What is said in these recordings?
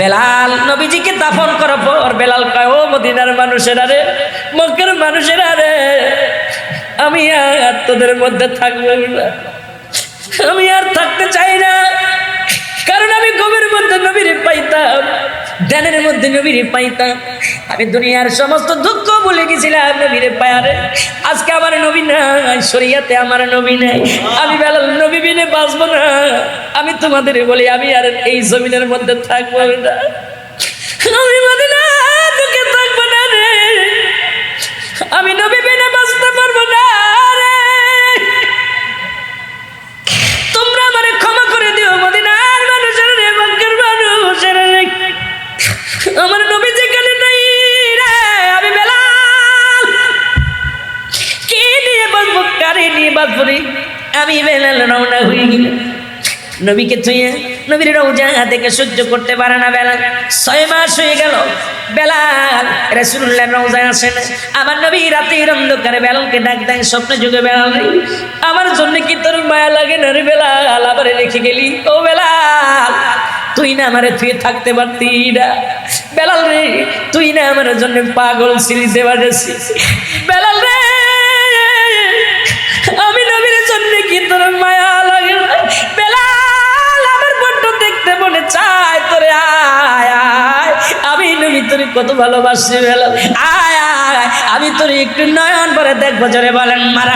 বেলাল নবীজিকে দাফন করার পর বেলাল কয়, ও মদিনার মানুষেরা রে, মক্কের মানুষেরা রে, আমি আর তোদের মধ্যে থাকব না। আমি আর থাকতে চাই না। কারণ আমি গমের মধ্যে নবীরে পাইতাম, ধ্যানের মধ্যে নবীরে পাইতাম। আমি দুনিয়ার সমস্ত দুঃখ বলে গেছিলাম নবীরে পায়ারে। আজকে আমার নবী নাই, শরিয়াতে আমার নবী নাই। আমি বেলাল নবী বিনে বাঁচবো না। আমি তোমাদের বলি, আমি আর এই জমিনের মধ্যে থাকব না। আমি মদিনা তোকে না আমি নবী বিনে বাঁচতে পারব না রে। তোমরা আমারে ক্ষমা করে দিও মক্কার আমার নবী যেখানে নাই রে, আমি বেলাল। কে নিয়ে বাঁচবো কারে নিয়ে বাঁচবো রে? আমি বেলাল রওনা হয়ে গেলাম নবীকে থুয়ে নবীর রোজা থেকে সহ্য করতে পারে না বেলাল। ছয় মাস হয়ে গেল। বেলাল রসুল্লাহ রোজা আসে না। আমার নবী রাতের অন্ধকারে বেলালকে ডাক দেয়, স্বপ্ন যুগে বেলাল আমার জন্য কি তোর মায়া লাগে না রে বেলাল? আবার রেখে গেলি। ও বেলাল তুই না আমার থুয়ে থাকতে পারতি না বেলাল রে, তুই না আমার জন্য পাগল ছিলি দেবার বেলাল রে, আমি নবীর জন্য কি তোর মায়া লাগে? বেলাল, আমার বড্ড দেখতে মনে চায়, তোরে আয় আয়। আমি নবী, তোর কত ভালোবাসি বেলাল। আয় আয় আমি তোর একটু নয়ন পরে দেখব, জোরে বলেন মার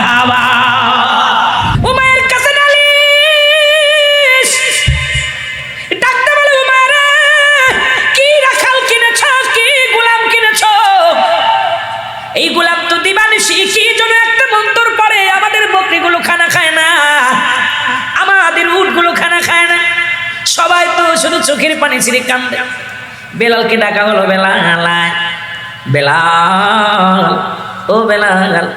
শুধু চোখের পানি ছিঁড়ে কান্দে। বেলালকে ডাকা হলো, বেলাল বেলাল, ও বেলাল,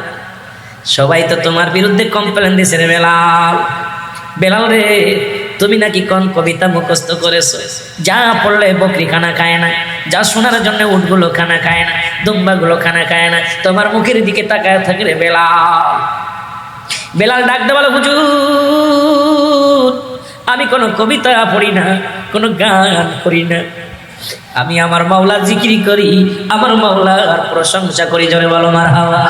সবাই তো তোমার বিরুদ্ধে কমপ্লেন দিছে রে বেলাল। বেলাল রে, তুমি নাকি কোন কবিতা মুখস্থ করেছ? যা পড়লে বকরি খানা খায় না, যা শোনার জন্য উটগুলো খানা খায় না, দুম্বাগুলো খানা খায় না, তোমার মুখের দিকে তাকায় থাকে রে বেলাল। বেলাল ডাক দেওয়াল হুজুর, আমি কোনো কবিতা পড়ি না কোনো গান করি না। আমি আমার মাওলা জিকিরি করি, আমার মাওলার প্রশংসা করি জনে বলো মার হাওয়া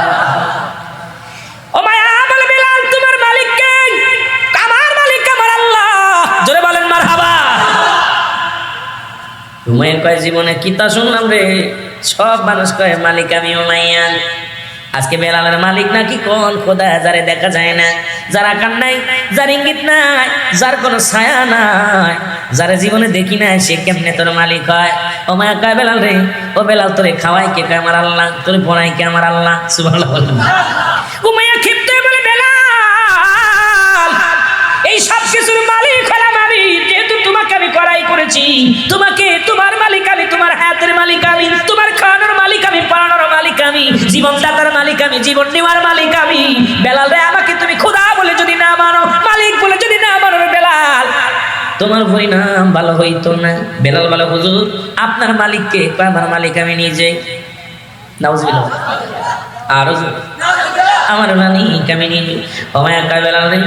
উমায়ের কয়, জীবনে কিতা শুনলাম রে? সব মানুষ কয়, মালিক আমি উমাইয়া আজকে বেলালের মালিক নাকি কোন খোদা, যারে দেখা যায় না। যার আকার নাই, যার ইঙ্গিত নাই, যার কোনো ছায়া নাই, যারা জীবনে দেখি নাই সে কেমনে তোর মালিক হয়? ও মায়া কয় বেলাল রে? ও বেলাল, তোরে খাওয়াই কে? কয় আমার আল্লাহ, তোরে পড়াই কে? আমার আল্লাহ। সুবহানাল্লাহ উমাইয়া ক্ষিপ্ত হয়ে বলে, বেলাল, এই সব কিছুর আমি জীবন নেওয়ার মালিক আমি। বেলাল রে আমাকে তুমি খোদা বলে যদি না মানো, মালিক বলে যদি না মানো বেলাল। তোমার ভয় পরিণাম ভালো হইতো না। বেলাল ভালো হুজুর, আপনার মালিককে আমার মালিক আমি নিজে আরও। আমার কামিনী অমায়া কাবেলাল রে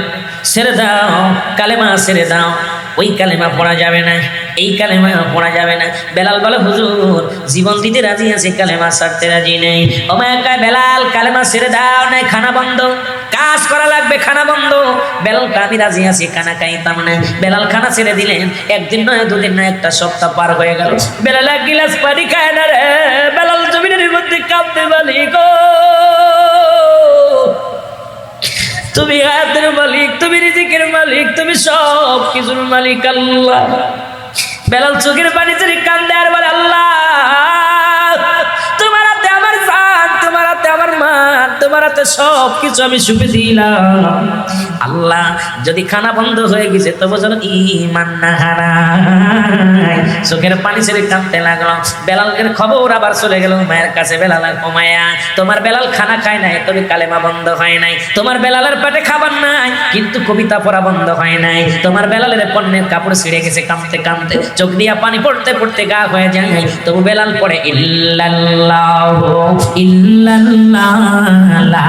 ছেড়ে দাও, কালেমা ছেড়ে দাও। ওই কালেমা পড়া যাবে না, এই কালেমা পড়া যাবে না। বেলাল বলে, হুজুর, জীবন দিতে রাজি আছে, কালেমা ছাড়তে রাজি নেই। অমায়া কায়, বেলাল, কালেমা ছেড়ে দাও, নাই খানা বন্ধ। কাজ করা লাগবে, খানা বন্ধ। বেলাল আমি রাজি আছি, খানা খাইতাম না। বেলাল খানা ছেড়ে দিলেন। একদিন নয়, দুদিন নয়, একটা সপ্তাহ পার হয়ে গেল। বেলাল এক গিলাস পানি খায় না রে। বেলাল জমিনের মধ্যে কাঁদতে পারি গো তুমি হায়াতের মালিক, তুমি রিজিকের মালিক, তুমি সব কিছুর মালিক আল্লাহ। বেলাল চোখের পানি চুরি কান্দে আর বলে, আল্লাহ, তোমার হাতে তোমার আমার তোমার সব কিছু আমি সুখে দিলাম। আল্লাহ যদি খানা বন্ধ হয়ে গেছে, তবু যেন ইমান না হারায়। চোখের পানি ছেড়ে কাঁদতে লাগল। বেলালের খবর আবার চলে গেল, মায়ের কাছে বেলাল কমায়া তোমার বেলাল খানা খায় নাই, তবে কালেমা বন্ধ হয় নাই। তোমার বেলালের পেটে খাবার নাই, কিন্তু কবিতা পড়া বন্ধ হয় নাই। তোমার বেলালের পণ্যের কাপড় ছিঁড়ে গেছে কামতে কামতে চোখ দিয়া পানি পড়তে পড়তে গা হয়ে যায়। তবু বেলাল পড়ে, ইল্লাল্লাহ ইল্লাল্লাহ, লা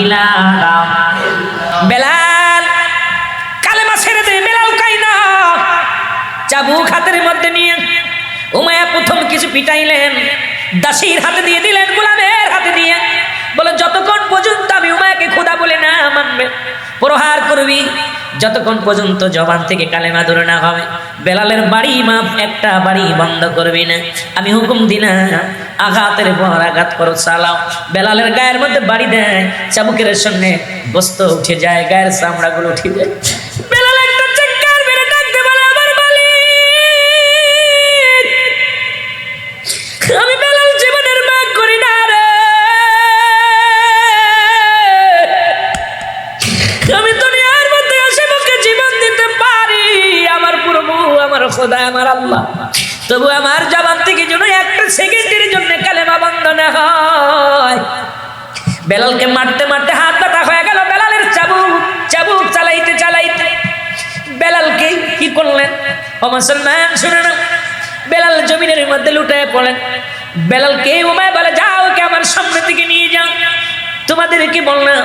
ইলাহা পিটাইলেন, দাসীর হাতে দিয়ে দিলেন, গোলামের হাতে দিয়ে। বলে, যতক্ষণ পর্যন্ত আমি উমায়াকে খোদা বলে না মানবে, প্রহার করবি, যতক্ষণ পর্যন্ত জবান থেকে কালেমা ধরে না হবে, বেলালের বাড়ি মাপ একটা বাড়ি বন্ধ করবি না। আমি হুকুম দিনা আঘাতের পর আঘাত করো, চালাও। বেলালের গায়ের মধ্যে বাড়ি দেয়, চাবুকের সঙ্গে বস্ত উঠে যায়, গায়ের চামড়াগুলো উঠে যায়। মধ্যে বেলাল কে উমায় বলে, যাও ওকে আমার সামনে থেকে নিয়ে যাও। তোমাদের তোমাদেরকে বললাম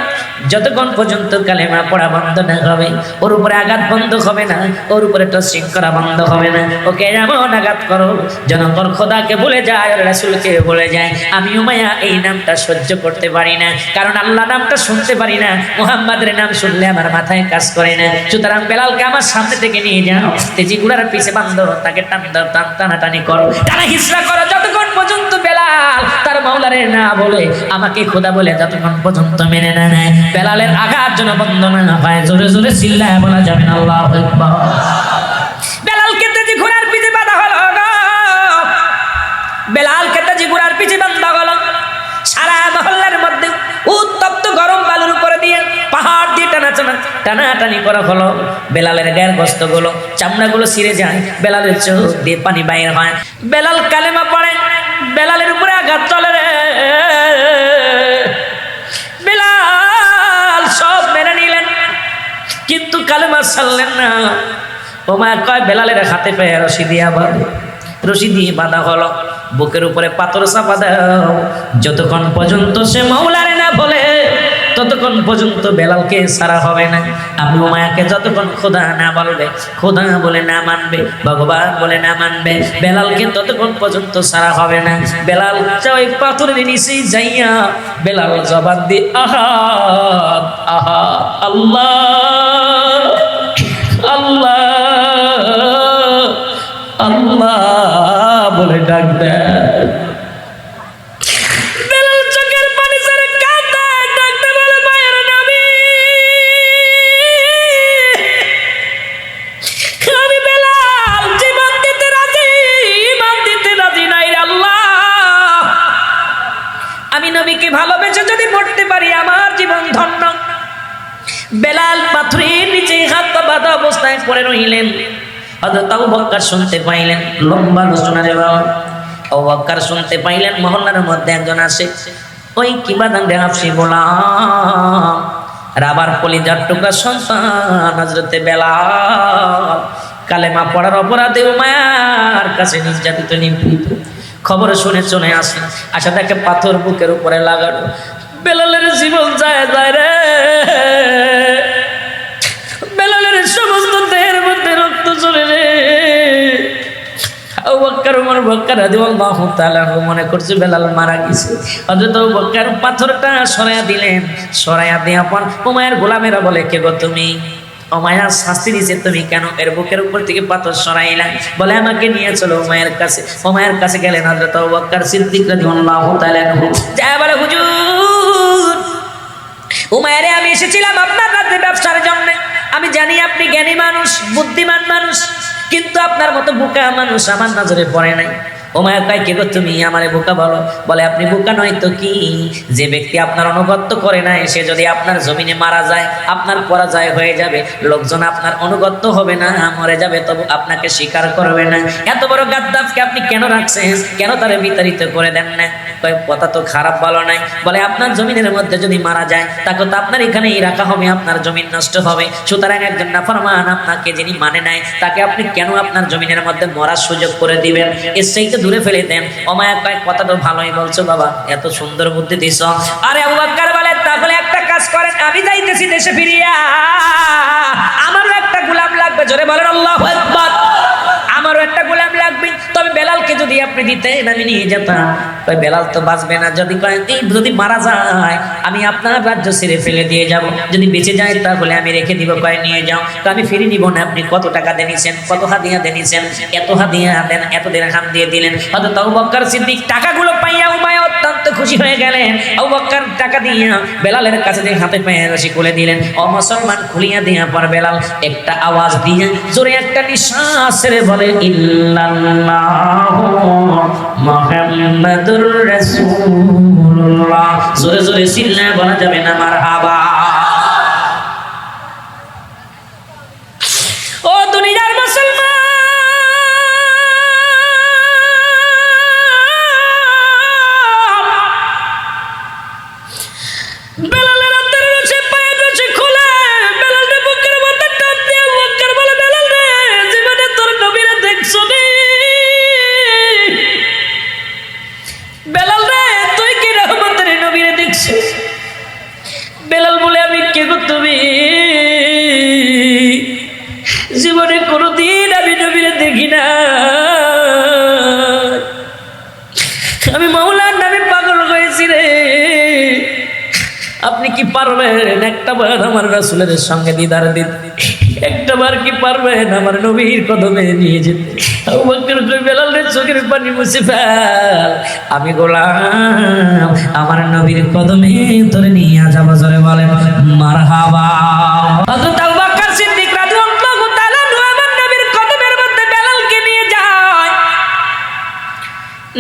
যতক্ষণ পর্যন্ত কালেমা পড়া বন্ধ না হবে, ওর উপরে আঘাত বন্ধ হবে না, ওর উপরে টসিং করা বন্ধ হবে না। ওকে এমন আঘাত করো যেন তোর খোদাকে বলে যায় রাসুলকে বলে যায়। আমি উমায়া এই নামটা সহ্য করতে পারি না, কারণ আল্লাহ নামটা শুনতে পারি না, মোহাম্মদের নাম শুনলে আমার মাথায় কাজ করে না। সুতরাং বেলালকে আমার সামনে থেকে নিয়ে যাও, তেজি গুড়ার পিছে বান্ধব তাকে টান টান, টানাটানি করো। টানা হিসরা করো, যতক্ষণ পর্যন্ত বেলাল তার মাওলারে না বলে আমাকে খোদা বলে যতক্ষণ পর্যন্ত মেনে না নেয় বেলালের আঘাত যেন বন্ধ না হয়। জোরে জোরে চিল্লায় বলা যাবে না, আল্লাহ ঘোড়ার বাঁধা ঘোড়ার সারা মহল্লার মধ্যে উত্তপ্ত গরম বালুর উপরে দিয়ে পাহাড় দিয়ে টানা টানা টানা টানি করা হলো। বেলালের গায়ের গস্তগুলো। চামড়াগুলো ছিঁড়ে যায়। বেলালের চোখ দিয়ে পানি বাইর হয়। বেলাল কালেমা পড়ে। বেলালের উপরে আঘাত চলে রে। বেলাল সব মেনে নিলেন, কিন্তু কালেমা সারলেন না। ওমা কয়, বেলালের হাতে পেয়ে রশি দিয়া বল রশি দিয়ে বাঁধা হলো। বুকের উপরে পাথর চাপা দাও, যতক্ষণ পর্যন্ত সে মৌলারে না বলে ততক্ষণ পর্যন্ত বেলালকে সারা হবে না আমি মায়াকে যতক্ষণ খোদা না বলবে, খোদা বলে না মানবে, ভগবান বলে না মানবে, বেলালকে ততক্ষণ পর্যন্ত সারা হবে না। বেলাল ওই পাথরের নিচে যাইয়া, বেলাল জবাব দি আহা আহা, আল্লাহ আল্লাহ আল্লাহ বলে ডাক দেয়। বেলাল পাথরের নিচে হাত বাঁধা অবস্থায় পড়ে রহিলেন। হযরত আবু শুনতে পাইলেন, লম্বা আলোচনা রে বাবা শুনতে পাইলেন, মহল্লার মধ্যে একজন আসে। ওই কি বাদান রে হাফসি গোলাম? রাবার কলিজার টুকরা সন্তান, হযরতে বেলাল। কালেমা পড়ার অপরাধে উমায়ার কাছে নির্যাতিত নিপীড়িত। খবর শুনে চলে আসে। আশা তাকে পাথর বুকের উপরে লাগানো। বেলালের জীবন যায় যায় রে। তাআলা আনহু মনে মারা গেছে। পাথরটা দিলেন। সরায়া উমায়ের কে তুমি? শাস্তি দিছে তুমি কেন এর বুকের উপর থেকে পাথর সরাইলা? বলে, আমাকে নিয়ে চলো ওমায়ের কাছে। ওমায়ের কাছে গেলেন হযরত আবু বকর সিদ্দিক বলে, হুজুর উমায়েরে আমি এসেছিলাম আপনার ব্যবসার জন্য। আমি জানি আপনি জ্ঞানী মানুষ, বুদ্ধিমান মানুষ। কিন্তু আপনার মতো বোকা মানুষ আমার নজরে পড়ে নাই। ওমায় কয়, কে গো তুমি? আমারে বোকা বলো। বলে, আপনি বোকা নয় তো কি? যে ব্যক্তি আপনার অনুগত্য করে না সে যদি আপনার জমিনে মারা যায়, আপনার পরাজয় হয়ে যাবে। লোকজন আপনার অনুগত্য হবে না, মরে যাবে, তবু আপনাকে স্বীকার করবে না। এত বড় গাদ্দাফকে আপনি কেন রাখছেন? কেন তারে বিতাড়িত করে দেন না? কয়, কথা তো খারাপ ভালো নাই। বলে, আপনার জমিনের মধ্যে যদি মারা যায়, তাকে তো আপনার এখানেই রাখা হবে, আপনার জমিন নষ্ট হবে। সুতরাং একজন নাফরমান আপনাকে যিনি মানে নাই, তাকে আপনি কেন আপনার জমিনের মধ্যে মরার সুযোগ করে দিবেন? এর সেইটা দূরে ফেলে দেন। অমায়া কয়েক কথা তো ভালোই বলছো বাবা, এত সুন্দর বুদ্ধি দিছ। আরে আবু বলে তাহলে একটা কাজ করেন, আমি যাইতেছি দেশে ফিরিয়া। আমারও একটা গোলাম লাগবে, জোরে বলেন, আল্লাহ আকবার। আমারও একটা গোলাম লাগবে। তবে বেলালকে যদি আপনি দিতেন, আমি নিয়ে যেতাম। কয় বেলাল তো বাঁচবে না। যদি যদি মারা যায়, আমি আপনার রাজ্য সেরে ফেলে দিয়ে যাব। যদি বেঁচে যায়, তাহলে আমি রেখে দিব, কয় নিয়ে যাও। তো আমি ফিরে নিব না। আপনি কত টাকা দেনিছেন, কত হাদিয়া দেনিছেন, এত হাদিয়া দেন এত দিন হাম দিয়ে দিলেন। হয়তো তাও বক্কর সিদ্দিক টাকাগুলো পাইয়া খুশি হয়ে গেলেন। আবু টাকা দিয়া বেলালের কাছে দিয়ে হাতে পায়ে রশি খুলে দিলেন। ও মুসলমান খুলিয়া দিয়া পর বেলাল একটা আওয়াজ দিয়ে জোরে একটা নিঃশ্বাস বলে, ইল্লাল্লাহু মুহাম্মাদুর রাসূলুল্লাহ। জোরে জোরে চিল্লায় বলা যাবে না, মারহাবা। জীবনে কোনোদিন আমি নবীরে দেখি না। আমি মৌলার নামে পাগল হয়েছি রে। আপনি কি পারবেন একটা বার আমার রাসুলের সঙ্গে দিদার দিন? একটা বার কি পারবেন আমার নবীর কদমে নিয়ে যেতে? চোখের পানি মুছে ফেল। আমি গোলাম, আমার নবীর কদমে তোরে নিয়ে যাব, জোরে বলে মারহাবা। হযরত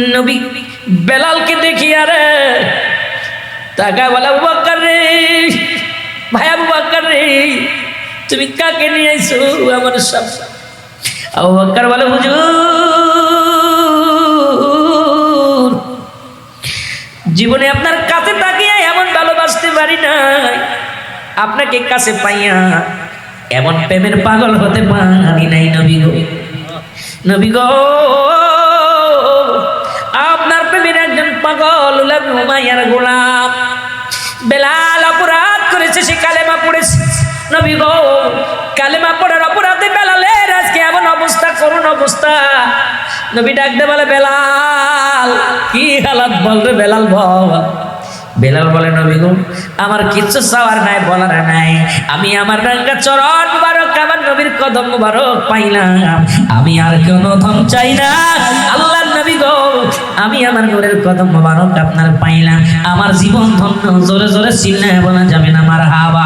নবী বেলালকে দেখি আরে রে তুমি নিয়ে বলে জীবনে আপনার কাছে তাকিয়ে এমন ভালোবাসতে পারি না আপনাকে কাছে পাইয়া এমন প্রেমের পাগল হতে পারি নাই নবী গো। নবী গো পাগল হুমায়ার গোলাম বেলাল অপরাধ করেছে, সে কালেমা পড়েছে। নবী গো, কালেমা পড়ার অপরাধে বেলালের আজকে এমন অবস্থা করুন অবস্থা। নবী ডাকতে বলে, বেলাল, কি হালাত বল রে বেলাল বল? বেলাল বলে, নবী গো, আমার কিচ্ছু চাওয়ার নাই, বলার নাই। আমি আমার রাঙ্গা চরণ মুবারক, আমার নবীর কদম মুবারক পাইলাম। আমি আর কোনো ধন চাই না। আল্লাহ আমি আমার নূরের কদম মুবারক আপনার পাইলাম। আমার জীবন ধন্য, জোরে জোরে চিল্লায় বলা যাবে না আমার হাবা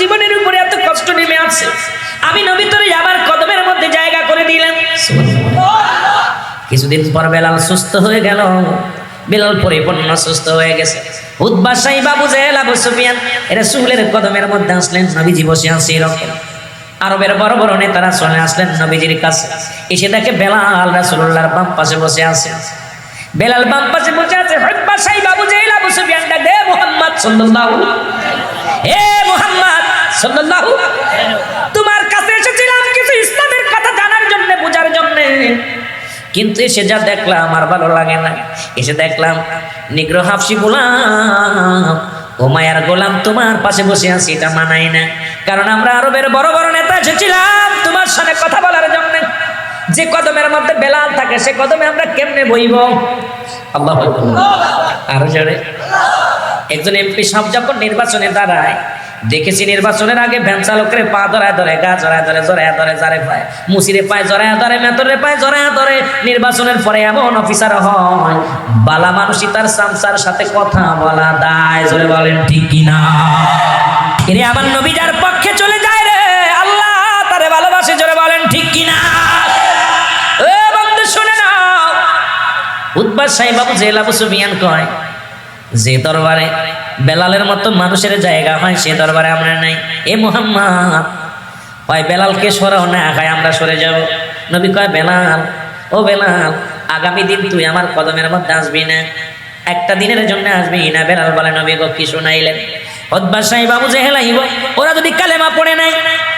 জীবনের উপরে এত কষ্ট আমি আমার কদমের মধ্যে জায়গা করে দিলাম। কিছুদিন পর বেলাল সুস্থ হয়ে গেল। বেলাল পরিপূর্ণ সুস্থ হয়ে গেছে। উদ্বাসাই বাবু জেল আবু সুফিয়ান, এরা সুলের কদমের মধ্যে আসলেন, নবীজি বসে আছে এরকম। আরবের বড় বড় নেতারা চলে আসলেন নবীজির কাছে। এসে দেখে বেলাল রাসূলুল্লাহর বাম পাশে বসে আছে। বেলাল বাম পাশে বসে আছে উদ্বাসাই বাবু জেল আবু সুফিয়ান দে মুহাম্মদ সাল্লাল্লাহু হে মুহাম্মদ সাল্লাল্লাহু কিন্তু এসে যা দেখলাম আর ভালো লাগে না। এসে দেখলাম নিগ্র হাফসি গোলাম, ও মায়ার গোলাম তোমার পাশে বসে আছি, এটা মানাই না। কারণ আমরা আরবের বড় বড় নেতা এসেছিলাম তোমার সাথে কথা বলার জন্য। যে কদমের মধ্যে বেলাল থাকে, সে কদমে আমরা কেমনে বইব? আল্লাহ আরও জোরে। একজন এমপি সব যখন নির্বাচনে দাঁড়ায় দেখেছি নির্বাচনের আগে ভ্যান চালকের পা ধরায় ধরে, গা জড়ায় ধরে জড়ায় ধরে, জারে পায়। মুসিরে পায়, জড়ায় ধরে, মেতরে পায়, জড়ায় ধরে। নির্বাচনের পরে এমন অফিসার হয়, বালা মানুষই তার সামসার সাথে কথা বলা দায়। জোরে বলেন, ঠিক কিনা? এরে আমার নবী যার পক্ষে চলে যায় রে, আল্লাহ তারে ভালোবাসে, জোরে বলেন, ঠিক কিনা? উদ্বাস সাহেব বাবু জেল আবু সুফিয়ান কয়, যে দরবারে বেলালের মতো মানুষের জায়গা হয় সে দরবারে আমরা নাই। এ মোহাম্মদ, হয় বেলালকে সরাও না, হয় আমরা সরে যাব। নবী কয়, বেলাল, ও বেলাল, আগামী দিন তুই আমার কদমের মধ্যে আসবি না। একটা দিনের জন্য আসবি না। বেলাল বলে, নবী গো, কি শুনাইলেন? অদ্বাসাই বাবু যে হেলাইব ওরা যদি কালেমা পড়ে নাই,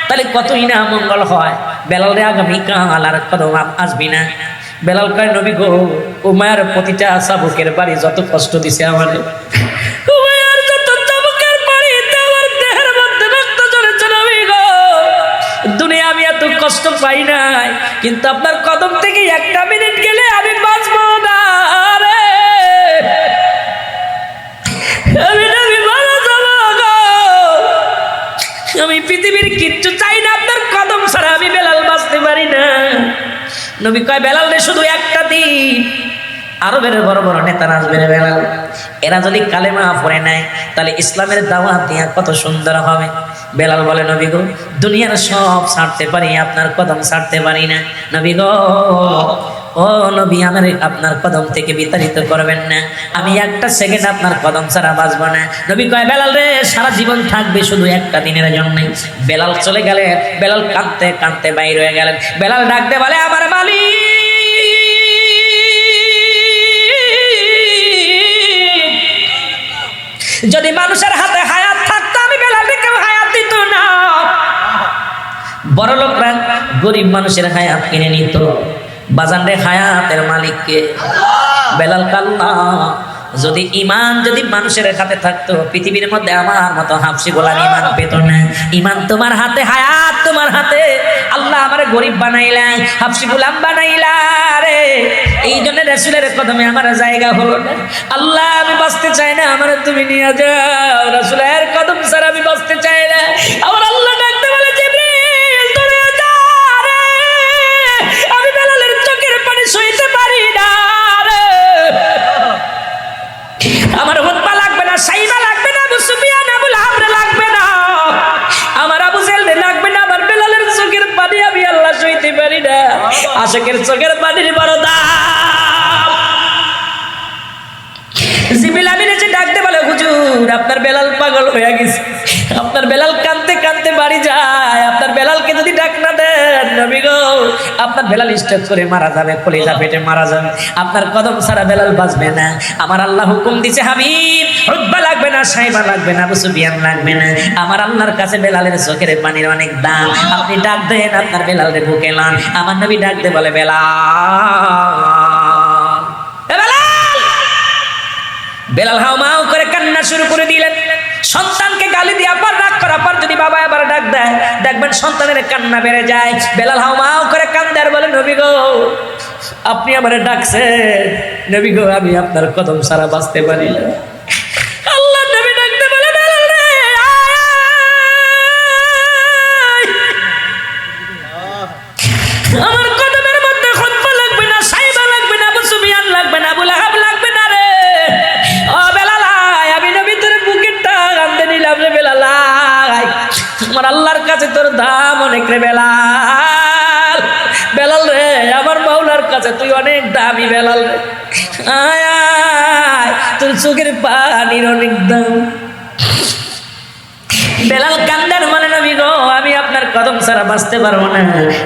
তাহলে কতই না মঙ্গল হয়? বেলাল রে, আগামী কাল আর কদম আসবি না। বেলাল কয়, নবী গো উমায়ের প্রতিটা আশা বুকের বাড়ি যত কষ্ট দিছে আমাদের কষ্ট পাই নাই। কিন্তু আপনার কদম থেকে একটা মিনিট গেলে আমি বাঁচবো না আমি পৃথিবীর কিচ্ছু চাই না, আপনার কদম ছাড়া আমি বেলাল বাঁচতে পারি না। নবী কয়, বেলাল রে, শুধু একটা দিন। আরও বেড়ে বড় বড় নেতারা আসবে রে বেলাল। এরা যদি কালেমা পড়ে নেয় তাহলে ইসলামের দাওয়াত দিয়া কত সুন্দর হবে। বেলাল বলে, নবী গো, দুনিয়ার সব ছাড়তে পারি, আপনার কদম ছাড়তে পারি না। নবী গো, ও নবী, আমার আপনার কদম থেকে বিতাড়িত করবেন না। আমি একটা সেকেন্ড আপনার কদম ছাড়া বাঁচবো না। নবী কয়, বেলাল রে, সারা জীবন থাকবে শুধু একটা দিনের জন্য। বেলাল চলে গেলে, বেলাল কাঁদতে কাঁদতে বাইর হয়ে গেলেন। বেলাল ডাকতে বলে, আমার মালিক! বড় লোকরা গরিব মানুষের হায়াত কিনে নিত। বাজানরে হায়াতের মালিককে। বেলাল কাল্লা যদি ইমান যদি মানুষের হাতে থাকতো পৃথিবীর মধ্যে আমার মতো হাফসি গোলাম ইমান পেত না। ইমান তোমার হাতে হায়াত তোমার হাতে। আল্লাহ আমার গরিব বানাইলা হাফসি গোলাম বানাইলা রে। এই জন্য রসুলের কদমে আমার জায়গা হলো না। আল্লাহ আমি বাঁচতে চাই না আমার তুমি নিয়ে যাও। রসুলের কদম স্যার আমি বাঁচতে চাই না। আমার আল্লাহ আশেকের চোখের পানির বড় দাম জিবিল আমিন এসে ডাকতে বলে, হুজুর, আপনার বেলাল পাগল হয়ে গেছে। আপনার বেলাল কানতে কানতে বাড়ি যায়। আপনার বেলালকে যদি ডাক আপনার বেলাল স্টেপ করে মারা যাবে, কলিজা পেটে মারা যাবে। আপনার কদম ছাড়া বেলাল বাঁচবে না। আমার আল্লাহ হুকুম দিছে হাবিব রুব্বা লাগবে না, সাইবা লাগবে না আবু লাগবে না। আমার আল্লাহর কাছে বেলালের চোখের পানির অনেক দাম। আপনি ডাক দেন, আপনার বেলালের বুকে লান। আমার নবী ডাক দে, বলে, বেলাল। বেলাল! হাও মাও করে কান্না শুরু করে দিলেন। সন্তানকে গালি দিয়ে আবার রাগ করার পর যদি বাবা এবার ডাক দেয় দেখবেন সন্তানের কান্না বেড়ে যায়। বেলাল হাও মাও করে কান্দে আর বলে, নবী গো, আপনি আমার ডাকছেন। নবী গো, আমি আপনার কদম সারা বাঁচতে পারি না। বেলাল তোর চোখের পানির অনেক দাম। বেলাল কান্দার মানে নবী গো, আমি আপনার কদম ছাড়া বাঁচতে পারব না।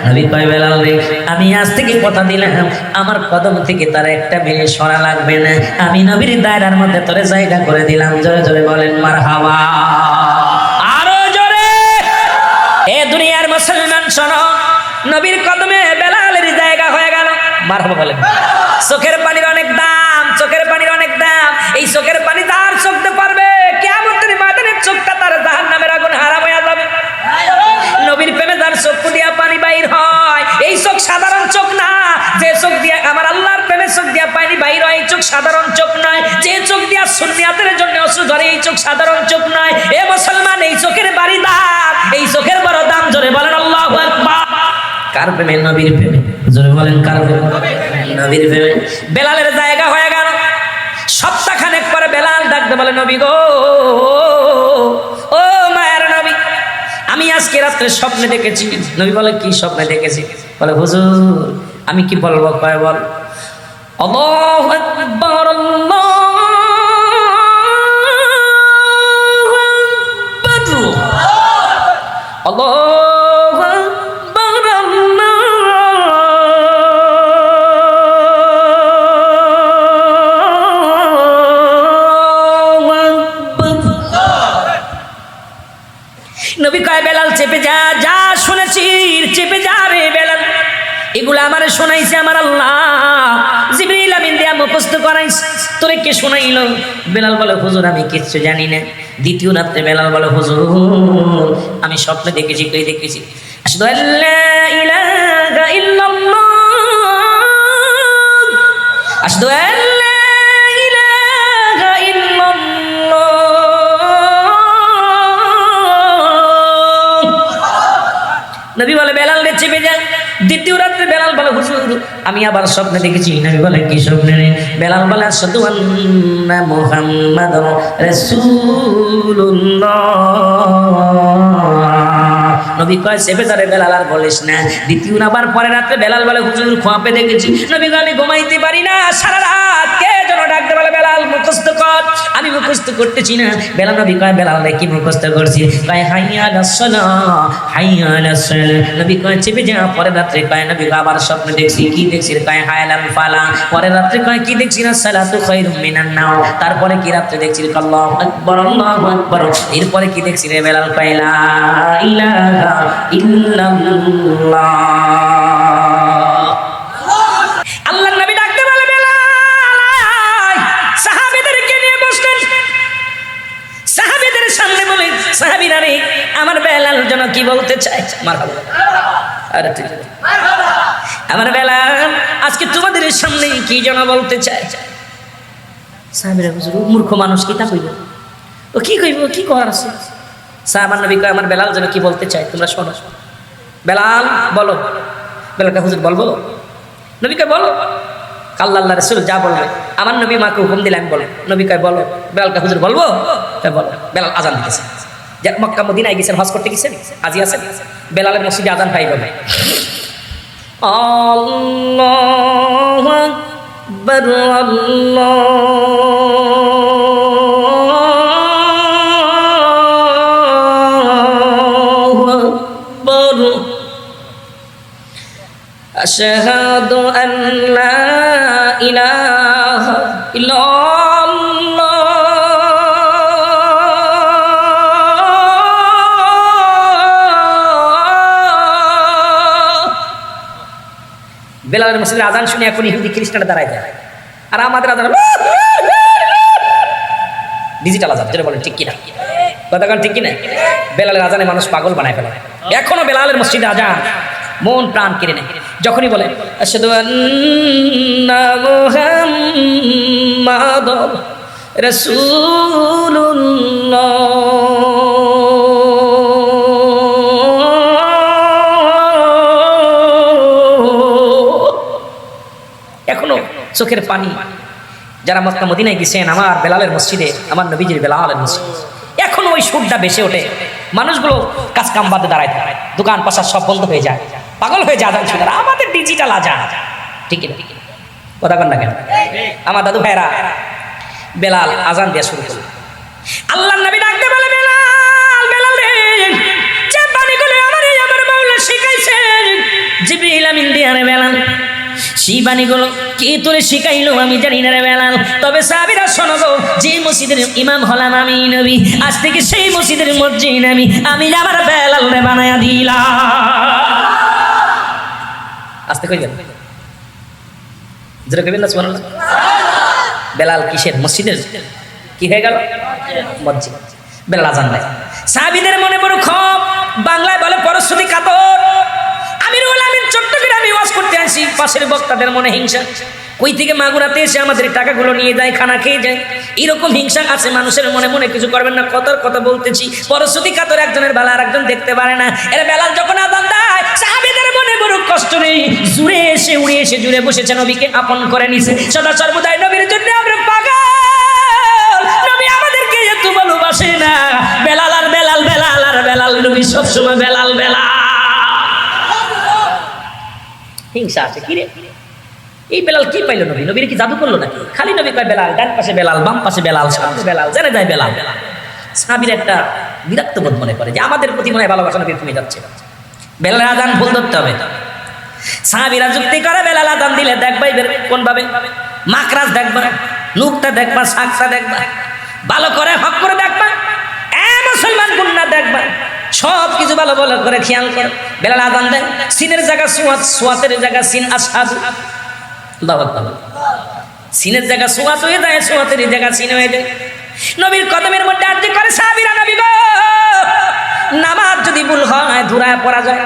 আমি কয়, বেলাল রে, আমি আজ থেকে কথা দিলাম, আমার কদম থেকে তার একটা মেয়ে সরা লাগবে না। আমি নবীর দায়রার মধ্যে তোরে জায়গা করে দিলাম। জোরে জোরে বলেন মার হাওয়া আরও জোরে। এ দুনিয়ার মুসলমান শোনো, নবীর কদমে বেলালের জায়গা মার বলেন। চোখের পানির অনেক দাম, চোখের পানির অনেক দাম। এই চোখের পানি তার চোখতে পারবে কেমন মাদানের চোখটা তার জাহান নামের আগুন হারাম হয়ে যাবে। নবীর প্রেমে তার চক্ষু দিয়া পানি বাইর হয়। এই চোখ সাধারণ চোখ না। যে চোখ দিয়া আমার আল্লাহর প্রেমে চোখ দিয়া পানি বাইর হয়, এই চোখ সাধারণ চোখ নয়। যে চোখ দিয়া সুন্নিয়াতের জন্য অশ্রু ধরে, এই চোখ সাধারণ চোখ নয়। এ মুসলমান, এই চোখের বাড়ি দাম, এই চোখের বড় দাম জোরে বলেন আল্লাহ কার প্রেমে? নবীর প্রেমে। জোরে বলেন, কার প্রেমে? নবীর প্রেমে। বেলালের জায়গা হয়ে গেল। সপ্তাহখানেক পরে বেলাল ডাকতে বলে, নবী গো, ও মায়ের নবী, আমি আজকে রাত্রে স্বপ্নে দেখেছি। নবী বলে, কি স্বপ্নে দেখেছি? বলে, হুজুর, আমি কি বলব, কয় বল? আল্লাহু আকবার, আল্লাহু চেপে যা যা শুনেছি, চেপে যা রে বেলাল। এগুলো আমার শোনাইছে আমার আল্লাহ। জিবরিল আমিন দিয়া মুখস্থ করাইছ। তোরে কে শোনাইল? বেলাল বলে, হুজুর, আমি কিচ্ছু জানি না। দ্বিতীয় রাত্রে বেলাল বলে, হুজুর, আমি স্বপ্নে দেখেছি, কই দেখেছি? আশহাদু আল্লা ইলাহা ইল্লাল্লাহ। আশহাদু আল্লা দ্বিতীয় রাত্রে বেলাল বলে, হুজুর, আমি আবার স্বপ্নে দেখেছি। নবী বলে, কি স্বপ্নে বেলাল বলে আশহাদু আন্না রাসূলুল্লাহ। নবী কয় চেপে ধরে বেলাল আর বলিস না। দ্বিতীয় আবার পরে রাত্রে বেলাল বলে, হুজুর খোয়াপে দেখেছি। নবী আমি ঘুমাইতে পারি না। সারা রাত কে যেন ডাকতে বলে, বেলাল, মুখস্থ কর। আমি মুখস্থ করতেছি না। বেলাল নবী কয়, বেলাল কি মুখস্থ করছি কয়, হাইয়া আলাসসালাহ হাইয়া আলাসসালাহ নবী কয়, চেপে যা। পরের রাত্রে কয়, নবী আবার স্বপ্ন দেখছি, কি দেখছি কয় হায়ালাল ফালা। পরের রাত্রে কয়, কি দেখছি না, সালাতু খায়রুম মিনান নাও তারপরে কি রাত্রে দেখছি? আল্লাহু আকবার আল্লাহু আকবার। এরপরে কি দেখছি রে বেলাল? কয়, লা ইলাহা রে, আমার বেলাল যেন কি বলতে চায়? মারহাবা। আরে। আমার বেলাল, আজকে তোমাদের সামনে কি যেন বলতে চায়? সাহাবীরা হুজুর, মূর্খ মানুষ কি তা কইব ও কি কইব, কি করার আছে? সাহাবার নবী কয়, আমার বেলাল যেন কি বলতে চাই তোমরা শোনো। বেলাল, বলো। বেলালকে হুজুর বলব? নবীকে বলো। কাল্লা আল্লাহ রসুল যা বলবে। আমার নবী মাকে হুকুম দিলে আমি বলো। নবী কয়, বলো। বেলালকে হুজুর বলব? কয়, বলো। বেলাল আজান দিতেছে। যে মক্কা, মদিনায় গেছেন, হজ করতে গেছেন? আজি আছেন? বেলালের মসজিদে আজান পাইবে ভাই আল্লাহু আকবার, আল্লাহু أشهد أن لا إله إلا الله বেলালের মসজিদের আজান শুনে এখন ইহুদি খ্রিস্টানরা দাঁড়ায় যায় আর আমাদের আজান ডিজিটাল আজান যেটা বলেন ঠিক কিনা কথাকাল ঠিক কিনা বেলালের আজানে মানুষ পাগল বানায় ফেলে এখনো বেলালের মসজিদে আজান মন প্রাণ কেড়ে নেয় যখনই বলে এখনও চোখের পানি। যারা মক্কা মদিনায় গেছেন, আমার বেলালের মসজিদে, আমার নবীজির বেলালের মসজিদ, এখনও ওই সুরটা বেশি ওঠে। মানুষগুলো কাজ কাম বাদে দাঁড়ায় দাঁড়ায় দোকান পাশা সব বন্ধ হয়ে যায়। পাগল হয়ে শুনে আর আমাদের ডিজিটাল আজান। ঠিক কথা কন না কেন? আমার দাদু ভাইরা বেলাল আজান দেওয়া শুরু করল। আল্লাহ নবী ডাকতে বলে, বেলাল বেলাল রে, যে বাণীগুলো আমার আমার মাওলা শিখাইছেন জিবরিল আমিন দিয়া রে বেলাল। সেই বাণীগুলো কে তোরে শিখাইলো আমি জানি না রে বেলাল। তবে সাহাবীরা শোনো গো, যে মসজিদের ইমাম হলাম আমি নবী, আজ থেকে সেই মসজিদের মসজিদ আমি আমি আমার বেলাল রে বানায়া দিলাম। আস্তে কইবেন গেল? কইবেন বেলাল কিসের? মসজিদের? কি হয়ে গেল? মসজিদ। বেলাল আজান দেয়। সাহাবীদের মনে বড় খব বাংলায় বলে পরস্পতি কাতর। আমিরুল আমিন চট্টগ্রামে ওয়াজ করতে আসি। পাশের বক্তাদের মনে হিংসা। কই থেকে মাগুরাতে এসে আমাদের টাকাগুলো নিয়ে যায়, খানা খেয়ে যায়? এরকম হিংসা আছে মানুষের মনে মনে কিছু করবেন না। কথার কথা বলতেছি। পরস্বতী কাতর একজনের বেলা আর একজন দেখতে পারে না। এর বেলাল যখন আদান দেয় মনে বড় কষ্ট নেই। জুড়ে এসে, উড়ে এসে, জুড়ে বসেছে, নবীকে আপন করে নিছে। সদা সর্বদাই নবীর জন্য আমরা পাগল। নবী আমাদেরকে এত ভালোবাসে না। বেলাল আর বেলাল বেলাল বেলাল, নবী সবসময় বেলাল বেলাল। হিংসা আছে কি রে? এই বেলাল কি পাইলো নবী? নবীর কি জাদু করল নাকি? খালি নবী কয় বেলাল, ডান পাশে বেলাল, বাম পাশে বেলাল, সামনে বেলাল, জেনে যায় বেলাল। সাবির একটা বিরক্ত বোধ মনে করে যে আমাদের প্রতি মনে হয় ভালোবাসা নবী কমে যাচ্ছে। বেলাল আদান ভুল ধরতে হবে। সাহাবিরা যুক্তি করে, বেলাল আদান দিলে দেখবা এদের কোন ভাবে? মাকরাজ দেখবা, নুকটা দেখবা শাকটা দেখবা, ভালো করে হক করে দেখবা, এ মুসলমান কন্যা দেখবা, সব কিছু ভালো ভালো করে খেয়াল করে। বেলাল আদান দেয়, সিনের জায়গা সুয়াত, সুয়াতের জায়গা সিন আসাদু আল্লাহু আকবার সিনের জায়গা সুয়াত হয়ে যায় সুয়াতের জায়গা সিন হয়ে যায়। নবীর কদমের মধ্যে আর্জি করে সাহাবীরা, নবী গো! নামাজ যদি ভুল হয়, ধুরায় পড়া যায়।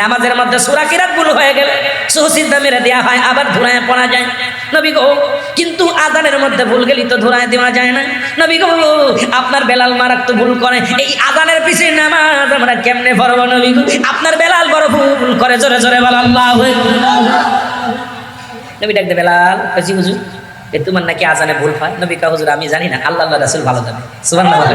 নামাজের মধ্যে সুরা কিরাত ভুল হয়ে গেলে সুসিদ্ধা মেরে দেওয়া হয়, আবার ধুলায় পড়া যায়। নবী গো, কিন্তু আদানের মধ্যে ভুল গেলি তো ধুরায় দেওয়া যায় না। নবী গো, আপনার বেলাল মারাক তো ভুল করে। এই আদানের পিছিয়ে নামাজ আমরা কেমনে পড়ব নবী গো? আপনার বেলাল বড় ভুল করে, জোরে জোরে বল, আল্লাহ নবী ডাক দেবে, লাল। কাছি হুজুর। তোমার নাকি আজানে ভুল হয়? নবী কা হুজুর, আমি জানি না। আল্লাহ রাসূল ভালো জানে। সুবহানাল্লাহ।